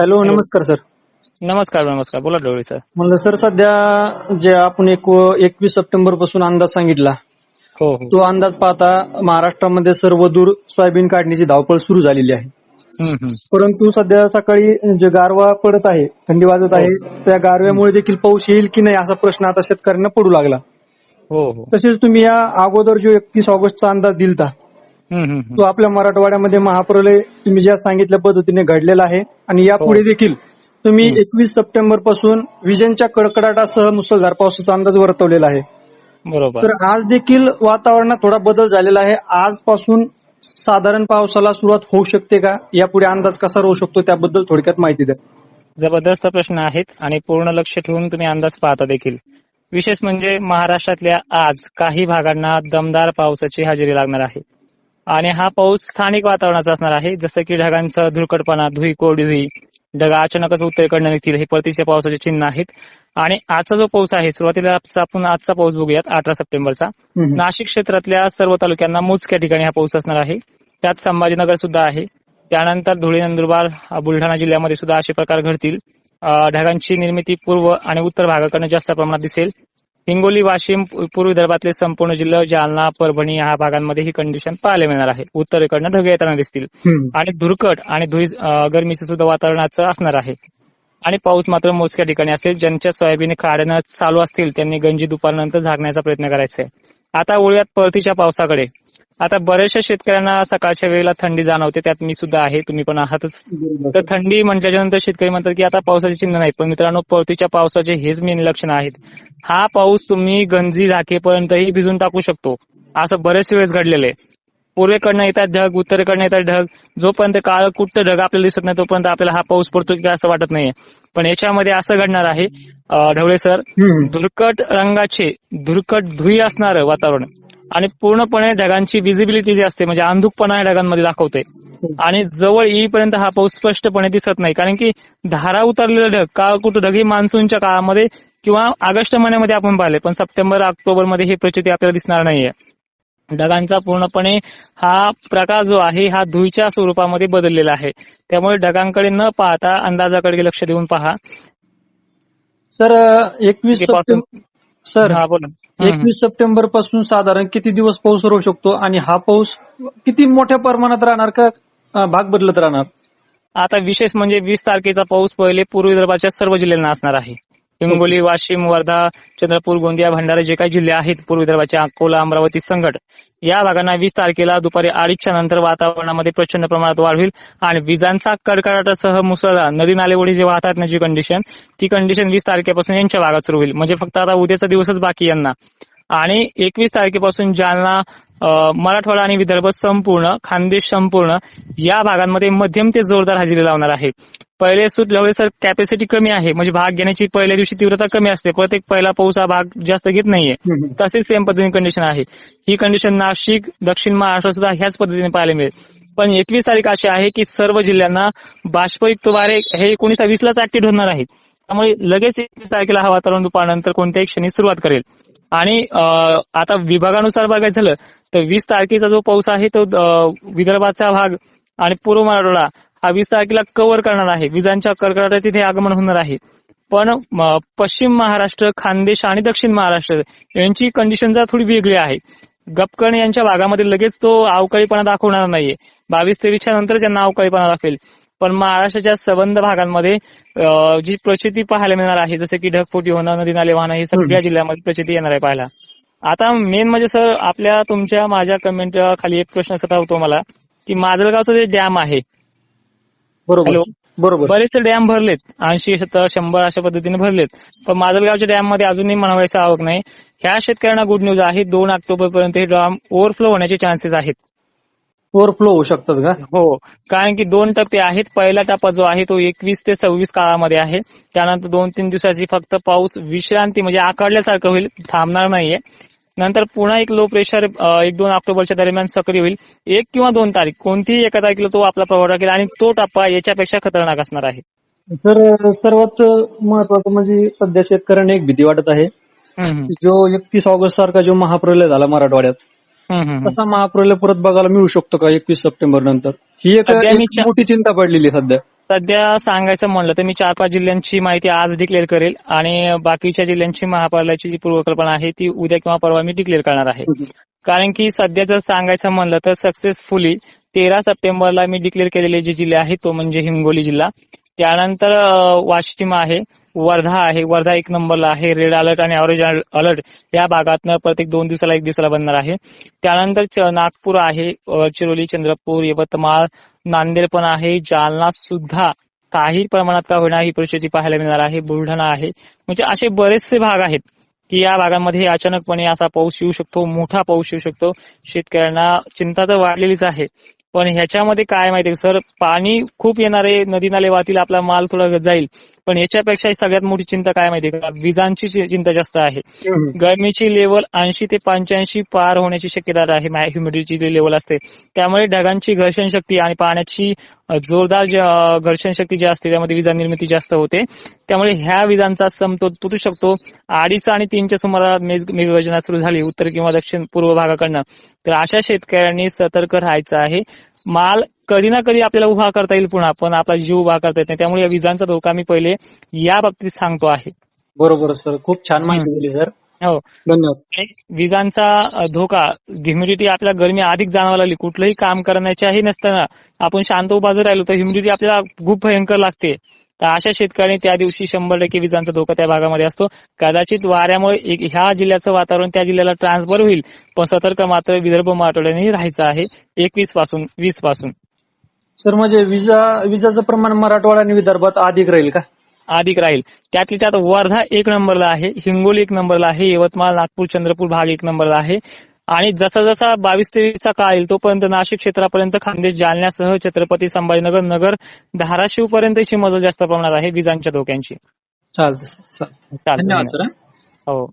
Hello नमस्कार sir. नमस्कार नमस्कार. बोला डोळे सर. म्हणलं सर सध्या जे आपण एक एकवीस सप्टेंबरपासून अंदाज सांगितला हो हो. तो अंदाज पाहता महाराष्ट्रामध्ये सर्व दूर सोयाबीन काढण्याची धावपळ सुरू झालेली आहे. हम्म, हम्म. परंतु सध्या सकाळी जे गारवा पडत आहे थंडी वाजत आहे त्या गारव्यामुळे देखील पाऊस येईल की नाही असा प्रश्न आता शेतकऱ्यांना पडू लागला. हो हो. तसेच तुम्ही या अगोदर जो एकतीस ऑगस्टचा अंदाज दिलता. तो आपल्या मराठवाड्यामध्ये महाप्रलय तुम्ही ज्या सांगितल्या पद्धतीने घडलेला आहे आणि यापुढे देखील तुम्ही एकवीस सप्टेंबरपासून विजेंच्या कडकडाटासह मुसळधार पावसाचा अंदाज वर्तवलेला आहे. बरोबर. तर आज देखील वातावरणात थोडा बदल झालेला आहे. आजपासून साधारण पावसाला सुरुवात होऊ शकते का? यापुढे अंदाज कसा राहू शकतो? त्याबद्दल थोडक्यात माहिती द्या. जबरदस्त प्रश्न आहेत आणि पूर्ण लक्ष ठेवून तुम्ही अंदाज पाहता देखील. विशेष म्हणजे महाराष्ट्रातल्या आज काही भागांना दमदार पावसाची हजेरी लागणार आहे. आणि हा पाऊस स्थानिक वातावरणाचा असणार आहे. जसं की ढगांचा धुळकटपणा धुई कोरडी धुई ढगा अचानकच उत्तरेकडनं निघतील हे परतीच्या पावसाचे चिन्ह आहेत. आणि आजचा जो पाऊस आहे सुरुवातीला आपण आजचा पाऊस बघूयात अठरा सप्टेंबरचा. नाशिक क्षेत्रातल्या सर्व तालुक्यांना मोजक्या ठिकाणी हा पाऊस असणार आहे. त्यात संभाजीनगर सुद्धा आहे. त्यानंतर धुळे नंदुरबार बुलढाणा जिल्ह्यामध्ये सुद्धा असे प्रकार घडतील. ढगांची निर्मिती पूर्व आणि उत्तर भागाकडनं जास्त प्रमाणात दिसेल. हिंगोली वाशिम पूर्व विदर्भातले संपूर्ण जिल्हे जालना परभणी या भागांमध्ये ही कंडिशन पाहायला मिळणार आहे. उत्तरेकडनं ढग येताना दिसतील. आणि धुरकट आणि धुई गरमीचं सुद्धा वातावरणाचं असणार आहे. आणि पाऊस मात्र मोजक्या ठिकाणी असेल. ज्यांच्या सोयाबीन काढणं चालू असतील त्यांनी गंजी दुपारनंतर झाकण्याचा प्रयत्न करायचा आहे. आता वळूयात परतीच्या पावसाकडे आता बऱ्याचशा शेतकऱ्यांना सकाळच्या वेळेला थंडी जाणवते त्यात मी सुद्धा आहे तुम्ही पण आहातच. तर थंडी म्हटल्याच्या नंतर शेतकरी म्हणतात की आता पावसाचे चिन्ह नाहीत पण मित्रांनो परतीच्या पावसाचे हेच मेन लक्षण आहेत. हा पाऊस तुम्ही गंजी झाकेपर्यंतही भिजून टाकू शकतो. असं बरेच वेळेस घडलेलं आहे. पूर्वेकडनं येतात ढग उत्तरेकडनं येतात ढग. जोपर्यंत काळ कुट्ट ढग आपल्याला दिसत नाही तोपर्यंत आपल्याला हा पाऊस पडतो की असं वाटत नाहीये. पण याच्यामध्ये असं घडणार आहे ढवळे सर. धुरकट रंगाचे धुरकट धुई असणारं वातावरण आणि पूर्णपणे ढगांची विजिबिलिटी जी असते म्हणजे अंधुकपणा या ढगांमध्ये दाखवते. आणि जवळ येईपर्यंत हा पाऊस स्पष्टपणे दिसत नाही. कारण की धारा उतरलेलं ढग काळ कुठं ढग ही मान्सूनच्या काळामध्ये किंवा ऑगस्ट महिन्यामध्ये आपण पाहिले. पण सप्टेंबर ऑक्टोबरमध्ये ही प्रचिती आपल्याला दिसणार नाहीये. ढगांचा पूर्णपणे हा प्रकार जो आहे हा धुईच्या स्वरूपामध्ये बदललेला आहे. त्यामुळे ढगांकडे न पाहता अंदाजाकडे लक्ष देऊन पहा. सर एकवीस सप्टेंबर सर हा बोला. एकवीस सप्टेंबरपासून साधारण किती दिवस पाऊस राहू शकतो? आणि हा पाऊस किती मोठ्या प्रमाणात राहणार का भाग बदलत राहणार? आता विशेष म्हणजे वीस तारखेचा पाऊस पहिले पूर्व विदर्भाच्या सर्व जिल्ह्यांना असणार आहे. हिंगोली वाशिम वर्धा चंद्रपूर गोंदिया भंडारा जे काही जिल्हे आहेत पूर्व विदर्भाचे अकोला अमरावती संकट या भागांना वीस तारखेला दुपारी अडीचच्या नंतर वातावरणामध्ये प्रचंड प्रमाणात वाढ होईल आणि विजांचा कडकडाटासह मुसळधार नदी नाले ओढी जे वाहतात ना जी कंडिशन ती कंडिशन वीस तारखेपासून यांच्या भागात सुरू होईल. म्हणजे फक्त आता उद्याचा दिवसच बाकी यांना. आणि एकवीस तारखेपासून जालना मराठवाडा आणि विदर्भ संपूर्ण खानदेश संपूर्ण या भागांमध्ये मध्यम ते जोरदार हजेरी लावणार आहे. पहिले सूत लवळे सर कॅपॅसिटी कमी आहे म्हणजे भाग घेण्याची पहिल्या दिवशी तीव्रता कमी असते प्रत्येक पहिला पाऊस हा भाग जास्त घेत नाहीये. तशीच सेम पद्धतीने कंडिशन आहे. ही कंडिशन नाशिक दक्षिण महाराष्ट्र सुद्धा ह्याच पद्धतीने पाहायला मिळेल. पण एकवीस तारीख अशी आहे की सर्व जिल्ह्यांना बाष्पयुक्त वारे हे एकोणीस वीसलाच ऍक्टिव्ह होणार आहेत त्यामुळे लगेच एकवीस तारखेला हा वातावरण दुपारनंतर कोणत्याही क्षणी सुरुवात करेल. आणि अं, आता विभागानुसार बघायचं झालं तर वीस तारखेचा जो पाऊस आहे तो विदर्भाचा भाग आणि पूर्व मराठवाडा हा वीस तारखेला कव्हर करणार आहे. विजांच्या कडकडाटात तिथे आगमन होणार आहे. पण पश्चिम महाराष्ट्र खानदेश आणि दक्षिण महाराष्ट्र यांची कंडिशन जरा थोडी वेगळी आहे. गपकर्ण यांच्या भागामध्ये लगेच तो अवकाळीपणा दाखवणार नाहीये. बावीस तेवीसच्या नंतर त्यांना अवकाळीपणा दाखवेल. पण महाराष्ट्राच्या सबंध भागांमध्ये जी प्रचिती पाहायला मिळणार आहे जसं की ढगफुटी होणं नदी नाले वाहणं हे सगळ्या जिल्ह्यामध्ये प्रचिती येणार आहे पाहायला. आता मेन म्हणजे सर आपल्या तुमच्या माझ्या कमेंट खाली एक प्रश्न असा होतो मला की माजलगावचं जे डॅम आहे. बरोबर. बरोबर. बरेचसे डॅम भरलेत. ऐंशी सत्तर शंभर अशा पद्धतीने भरलेत. पण माजलगावच्या डॅममध्ये अजूनही म्हणावायचं आवक नाही. ह्या शेतकऱ्यांना गुड न्यूज आहे. दोन ऑक्टोबर पर्यंत हे डॅम ओव्हरफ्लो होण्याचे चान्सेस आहेत. ओव्हरफ्लो होऊ शकतात का? हो. कारण की दोन टप्पे आहेत. पहिला टप्पा जो आहे तो एकवीस ते सव्वीस काळामध्ये आहे. त्यानंतर दोन तीन दिवसाची फक्त पाऊस विश्रांती म्हणजे आकारल्यासारखं होईल थांबणार नाहीये. नंतर पुन्हा एक लो प्रेशर एक दोन ऑक्टोबरच्या दरम्यान सक्रिय होईल. एक किंवा दोन तारीख कोणतीही एका तारखेला तो आपला प्रभाव टाकेल आणि तो टप्पा याच्यापेक्षा खतरनाक असणार आहे. सर सर्वात महत्वाचं म्हणजे सध्या शेतकऱ्यांना एक भीती वाटत आहे. जो एकतीस ऑगस्ट सारखा जो महाप्रलय झाला मराठवाड्यात. तसा महाप्रलय परत बघायला मिळू शकतो का एकवीस सप्टेंबर नंतर? ही एक सध्या मी एक चा- मोठी चिंता पडलेली आहे सध्या. सध्या सांगायचं म्हणलं तर मी चार पाच जिल्ह्यांची माहिती आज डिक्लेअर करेल आणि बाकीच्या जिल्ह्यांची महापालिकेची जी पूर्वकल्पना आहे ती उद्या किंवा परवा मी डिक्लेअर करणार आहे. कारण की सध्या जर सांगायचं म्हणलं तर सक्सेसफुली तेरा सप्टेंबरला मी डिक्लेअर केलेले जे जिल्हे आहेत तो म्हणजे हिंगोली जिल्हा. त्यानंतर वाशिम आहे वर्धा आहे वर्धा एक नंबरला आहे रेड अलर्ट आणि ऑरेंज अलर्ट या भागातनं प्रत्येक दोन दिवसाला एक दिवसाला बनणार आहे. त्यानंतर नागपूर आहे चिरोली चंद्रपूर यवतमाळ नांदेड पण आहे जालना सुद्धा काही प्रमाणात का होणार ही परिस्थिती पाहायला मिळणार आहे बुलढाणा आहे. म्हणजे असे बरेचसे भाग आहेत की या भागांमध्ये अचानकपणे असा पाऊस येऊ शकतो मोठा पाऊस येऊ शकतो. शेतकऱ्यांना चिंता तर वाढलेलीच आहे. पण ह्याच्यामध्ये काय माहितीये सर? पाणी खूप येणार आहे नदी नाले वाहतील आपला माल थोडा जाईल. पण याच्यापेक्षा सगळ्यात मोठी चिंता काय माहितीये का विजांची चिंता जास्त आहे. गरमीची लेवल ऐंशी ते पंच्याऐंशी पार होण्याची शक्यता आहे ह्युमिडिटीची लेवल असते. त्यामुळे ढगांची घर्षण शक्ती आणि पाण्याची जोरदार जे, घर्षण शक्ती जी असते त्यामध्ये विजा निर्मिती जास्त होते. त्यामुळे ह्या विजांचा समतोल तुटू शकतो. अडीच आणि तीनच्या सुमारास मेघ- मेघगर्जना सुरू झाली उत्तर किंवा दक्षिण पूर्व भागाकडनं. तर अशा शेतकऱ्यांनी सतर्क राहायचं आहे. माल कधी ना कधी आपल्याला उभा करता येईल पुन्हा पण आपला जीव उभा करता येत नाही. त्यामुळे या विजांचा धोका मी पहिले या बाबतीत सांगतो आहे. बरोबर सर. खूप छान माहिती दिली सर. हो. धन्यवाद. विजांचा धोका. ह्युमिडिटी आपल्या गरमी अधिक जाणवायला लागली. कुठलंही काम करण्याच्याही नसताना आपण शांत उभा जर राहिलो तर ह्युमिडिटी आपल्याला खूप भयंकर लागते. तर अशा शेतकऱ्यांनी त्या दिवशी शंभर टक्के विजांचा धोका त्या भागामध्ये असतो. कदाचित वाऱ्यामुळे ह्या जिल्ह्याचं वातावरण त्या जिल्ह्याला ट्रान्सफर होईल पण सतर्क मात्र विदर्भ मराठवाड्याने राहायचं आहे. एकवीसपासून वीसपासून. सर म्हणजे विजा विजाचं प्रमाण मराठवाडा आणि विदर्भात अधिक राहील का? अधिक राहील. त्यातली त्यात वर्धा एक नंबरला आहे हिंगोली एक नंबरला आहे यवतमाळ नागपूर चंद्रपूर भाग एक नंबरला आहे. आणि जसा जसा बावीस तेवीसचा काळ येईल तोपर्यंत नाशिक क्षेत्रापर्यंत खान्देश जालन्यासह छत्रपती संभाजीनगर नगर धाराशिव पर्यंतची मजल जास्त प्रमाणात आहे विजांच्या धोक्यांची. चालतं. हो.